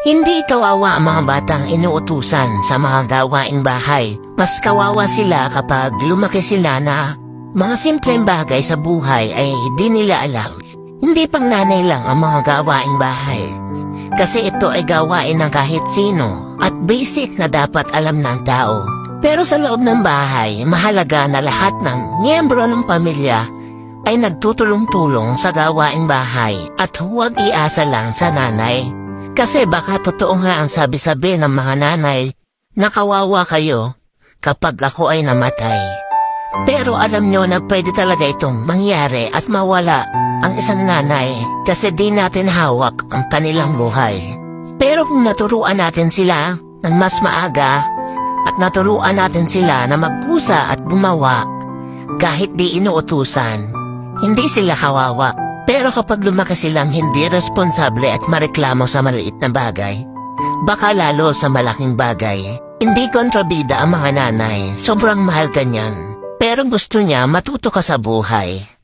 Hindi kawawa ang mga batang inuutusan sa mga gawaing bahay. Mas kawawa sila kapag lumaki sila na mga simpleng bagay sa buhay ay di nila alam. Hindi pang nanay lang ang mga gawaing bahay. Kasi ito ay gawain ng kahit sino at basic na dapat alam ng tao. Pero sa loob ng bahay, mahalaga na lahat ng miyembro ng pamilya ay nagtutulong-tulong sa gawaing bahay at huwag iasa lang sa nanay. Kasi baka totoo nga ang sabi-sabi ng mga nanay na kawawa kayo kapag ako ay namatay. Pero alam nyo na pwede talaga itong mangyari at mawala ang isang nanay kasi di natin hawak ang kanilang buhay. Pero kung naturuan natin sila ng mas maaga at naturuan natin sila na magkusa at gumawa kahit di inuutusan, hindi sila kawawa. Pero kapag lumaki silang hindi responsable at mareklamo sa maliit na bagay, baka lalo sa malaking bagay. Hindi kontrabida ang mga nanay, sobrang mahal ka niyan. Pero gusto niya matuto ka sa buhay.